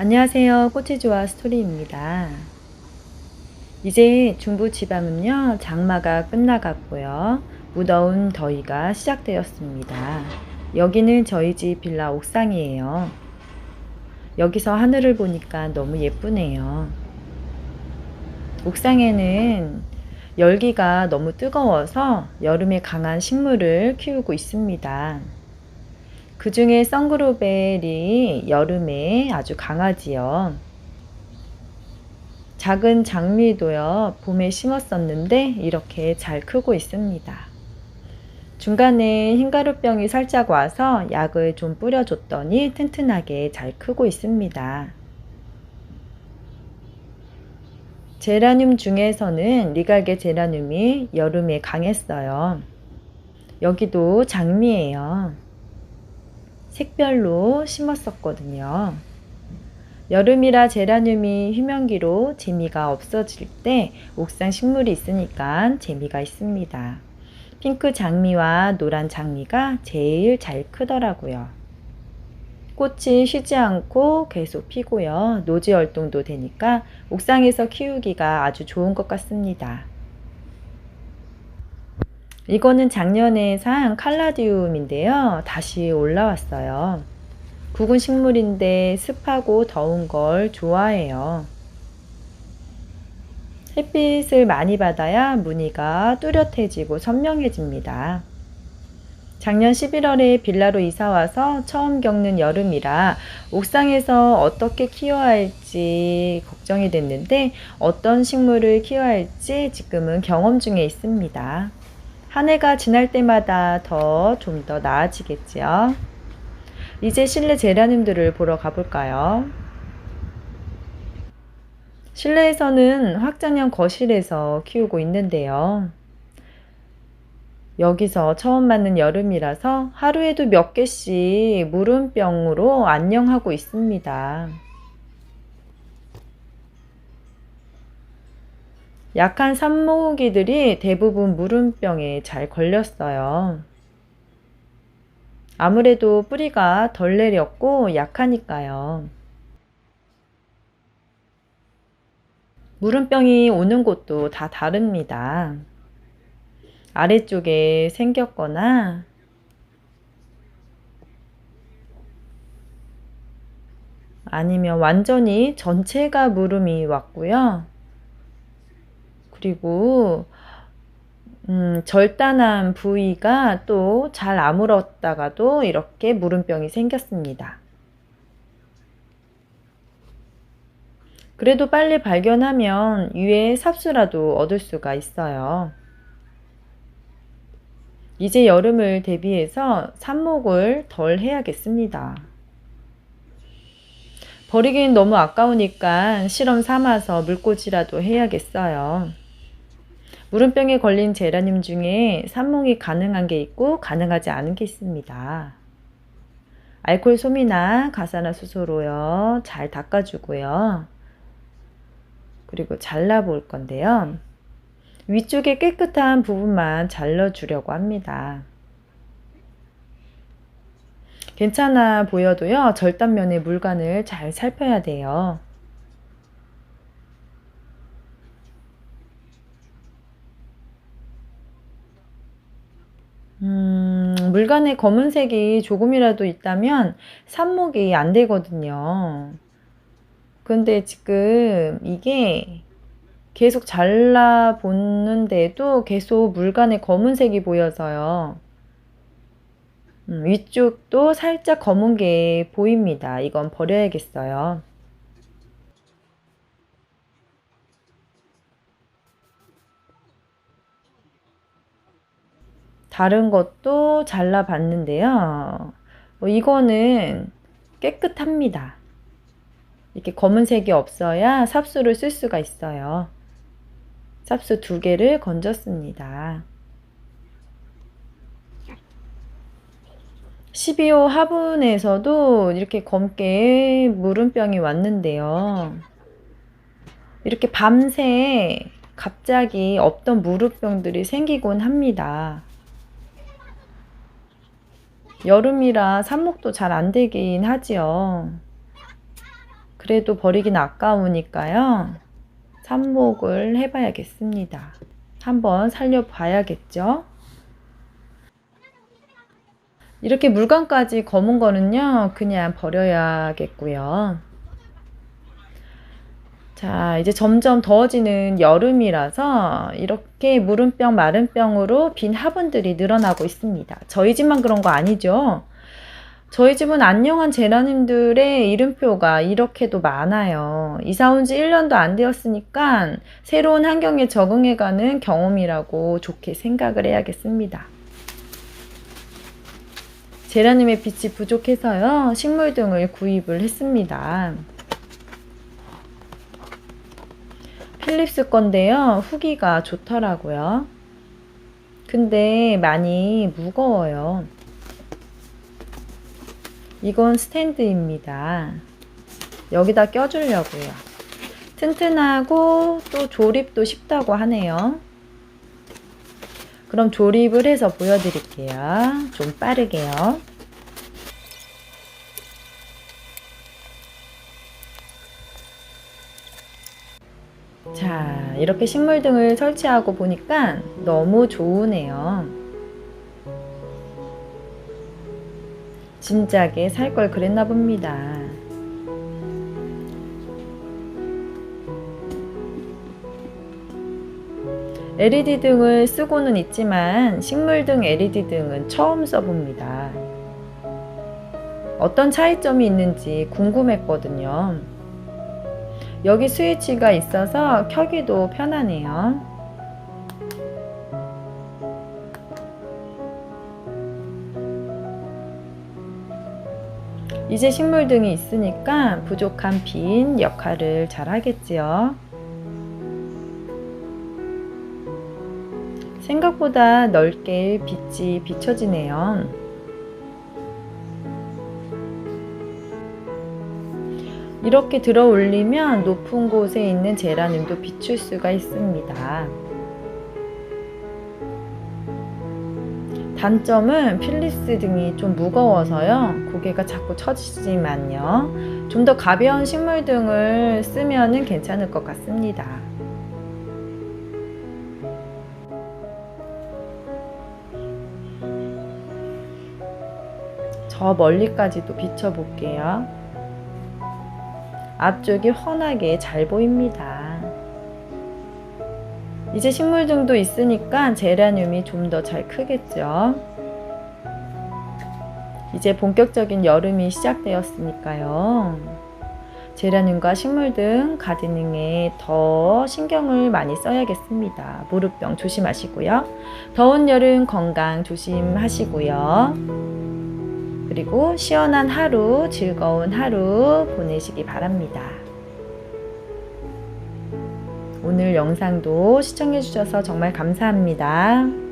안녕하세요. 꽃이 좋아 스토리입니다. 이제 중부 지방은요, 장마가 끝나갔고요. 무더운 더위가 시작되었습니다. 여기는 저희 집 빌라 옥상이에요. 여기서 하늘을 보니까 너무 예쁘네요. 옥상에는 열기가 너무 뜨거워서 여름에 강한 식물을 키우고 있습니다. 그 중에 선그로벨이 여름에 아주 강하지요. 작은 장미도요, 봄에 심었었는데 이렇게 잘 크고 있습니다. 중간에 흰가루병이 살짝 와서 약을 좀 뿌려줬더니 튼튼하게 잘 크고 있습니다. 제라늄 중에서는 리갈게 제라늄이 여름에 강했어요. 여기도 장미예요. 색별로 심었었거든요. 여름이라 제라늄이 휴면기로 재미가 없어질 때 옥상 식물이 있으니까 재미가 있습니다. 핑크 장미와 노란 장미가 제일 잘 크더라고요. 꽃이 쉬지 않고 계속 피고요. 노지 활동도 되니까 옥상에서 키우기가 아주 좋은 것 같습니다. 이거는 작년에 산 칼라디움인데요. 다시 올라왔어요. 굵은 식물인데 습하고 더운 걸 좋아해요. 햇빛을 많이 받아야 무늬가 뚜렷해지고 선명해집니다. 작년 11월에 빌라로 이사와서 처음 겪는 여름이라 옥상에서 어떻게 키워야 할지 걱정이 됐는데 어떤 식물을 키워야 할지 지금은 경험 중에 있습니다. 한 해가 지날 때마다 더 좀 더 나아지겠지요. 이제 실내 제라늄들을 보러 가볼까요? 실내에서는 확장형 거실에서 키우고 있는데요. 여기서 처음 맞는 여름이라서 하루에도 몇 개씩 물음병으로 안녕하고 있습니다. 약한 산모기들이 대부분 물음병에 잘 걸렸어요. 아무래도 뿌리가 덜 내렸고 약하니까요. 물음병이 오는 곳도 다 다릅니다. 아래쪽에 생겼거나 아니면 완전히 전체가 물음이 왔고요. 그리고 음, 절단한 부위가 또 잘 아물었다가도 이렇게 물음병이 생겼습니다. 그래도 빨리 발견하면 위에 삽수라도 얻을 수가 있어요. 이제 여름을 대비해서 삽목을 덜 해야겠습니다. 버리기는 너무 아까우니까 실험 삼아서 물꽂이라도 해야겠어요. 물음병에 걸린 제라늄 중에 산몽이 가능한 게 있고 가능하지 않은 게 있습니다. 알코올 솜이나 가사나 수소로요. 잘 닦아주고요. 그리고 잘라볼 건데요. 위쪽에 깨끗한 부분만 잘라주려고 합니다. 괜찮아 보여도요. 절단면의 물관을 잘 살펴야 돼요. 음, 물관에 검은색이 조금이라도 있다면 삽목이 안 되거든요. 근데 지금 이게 계속 잘라 보는데도 계속 물관에 검은색이 보여서요. 음, 위쪽도 살짝 검은 게 보입니다. 이건 버려야겠어요. 다른 것도 잘라봤는데요. 어, 이거는 깨끗합니다. 이렇게 검은색이 없어야 삽수를 쓸 수가 있어요. 삽수 두 개를 건졌습니다. 12호 화분에서도 이렇게 검게 물음병이 왔는데요. 이렇게 밤새 갑자기 없던 무릎병들이 생기곤 합니다. 여름이라 삽목도 잘 안 되긴 하지요. 그래도 버리긴 아까우니까요. 삽목을 해봐야겠습니다. 한번 살려봐야겠죠? 이렇게 물감까지 검은 거는요, 그냥 버려야겠고요. 자, 이제 점점 더워지는 여름이라서 이렇게 무른병, 마른병으로 빈 화분들이 늘어나고 있습니다. 저희 집만 그런 거 아니죠? 저희 집은 안녕한 제라님들의 이름표가 이렇게도 많아요. 이사 온 지 1년도 안 되었으니까 새로운 환경에 적응해가는 경험이라고 좋게 생각을 해야겠습니다. 제라님의 빛이 부족해서요, 식물 등을 구입을 했습니다. 필립스 건데요, 후기가 좋더라고요. 근데 많이 무거워요. 이건 스탠드입니다. 여기다 껴주려고요. 튼튼하고 또 조립도 쉽다고 하네요. 그럼 조립을 해서 보여드릴게요. 좀 빠르게요. 자, 이렇게 식물 등을 설치하고 보니까 너무 좋으네요. 진작에 살 걸 그랬나 봅니다. LED 등을 쓰고는 있지만 식물 등 LED 등은 처음 써봅니다. 어떤 차이점이 있는지 궁금했거든요. 여기 스위치가 있어서 켜기도 편하네요. 이제 식물 등이 있으니까 부족한 빈 역할을 잘 하겠지요. 생각보다 넓게 빛이 비춰지네요. 이렇게 들어 올리면 높은 곳에 있는 제라늄도 비출 수가 있습니다. 단점은 필리스 등이 좀 무거워서요. 고개가 자꾸 처지지만요. 좀 더 가벼운 식물 등을 쓰면 괜찮을 것 같습니다. 저 멀리까지도 비춰볼게요. 앞쪽이 훤하게 잘 보입니다. 이제 식물 등도 있으니까 제라늄이 좀 더 잘 크겠죠. 이제 본격적인 여름이 시작되었으니까요. 제라늄과 식물 등 가드닝에 더 신경을 많이 써야겠습니다. 무릎병 조심하시고요. 더운 여름 건강 조심하시고요. 그리고 시원한 하루, 즐거운 하루 보내시기 바랍니다. 오늘 영상도 시청해주셔서 정말 감사합니다.